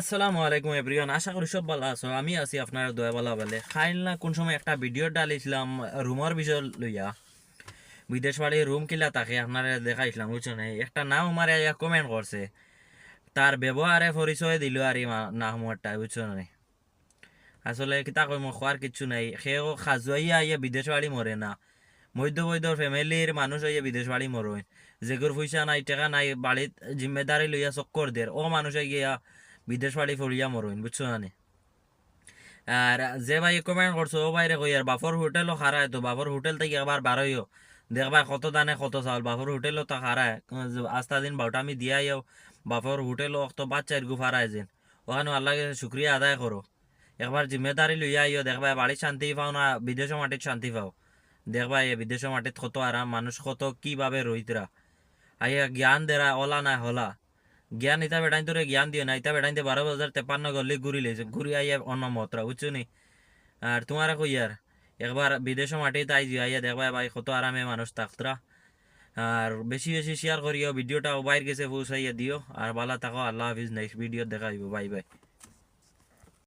আসসালামু আলাইকুম এভরিওয়ান, আশা করি সব ভালো আছো। আমি আছি আপনার দয়া ভালো বলে। খাইল না, কোন সময় একটা ভিডিও ডালিছিলাম রুমের বিষয় লইয়া। বিদেশ বাড়ি রুম কিলা তাকে আপনারা দেখাইছিলাম, বুঝছ না একটা নাম আমার কমেন্ট করছে। তার ব্যবহারে পরিচয় দিল আর নামটা বুঝছ না আসলে কিতা কই মই খোৱাৰ কিচ্ছু নাই। সেও খাজুৱাইয়া ইয়ে বিদেশ বাড়ি মরে না। মধ্য বৈধর ফ্যামিলির মানুষ হইয়া বিদেশ বাড়ি মরইন যেগুর পয়সা নাই, টাকা নাই বাড়িত জিম্মেদারি লইয়া চক্কর দের ও মানুষ গিয়া বিদেশ বাড়ি ফরিয়া মরইন বুঝছ না? নি? আর যে ভাই কমেন্ট করছ ও বাইরে কই আর বাপর হোটেলও খারায় তো বাপর হোটেল থেকে আবার বারোইও দেখবা কত দানে কত চাল বাপর হোটেলও তো খারায় আস্তা দিন বারোটা আমি দিয়া যাও বাপর হোটেলও তো বাচ্চার গু ফারায় যেন। ওখানে আল্লাহকে শুক্রিয়া আদায় করো একবার জিম্মেদারি লইয়া আইও দেখবা বাড়ির শান্তি পাও না বিদেশ মাটিত শান্তি পাও? দেখবা এই বিদেশ মাটিত কত আরাম মানুষ কত কীভাবে রহিতরা আইয়া জ্ঞান দেরা ওলা না হলা। জ্ঞান ইতা বেটাইন তোরে জ্ঞান দিও না ইতা বেটাইন বারো হাজার তেপান্ন গলি ঘুরি লেছে ঘুরি আইয়া অন্য মতরা বুঝছ নি আর তোমার কই আর একবার বিদেশ মাটিতে আই যাও আইয়া দেখবা ভাই কত আরামে মানুষ থাকতরা আর বেশি বেশি শেয়ার করিও ভিডিওটা বাইর গেছে পৌঁছাইয়া দিও আর ভালো থাকো আল্লাহ হাফিজ নেক্সট ভিডিও দেখা বাই বাই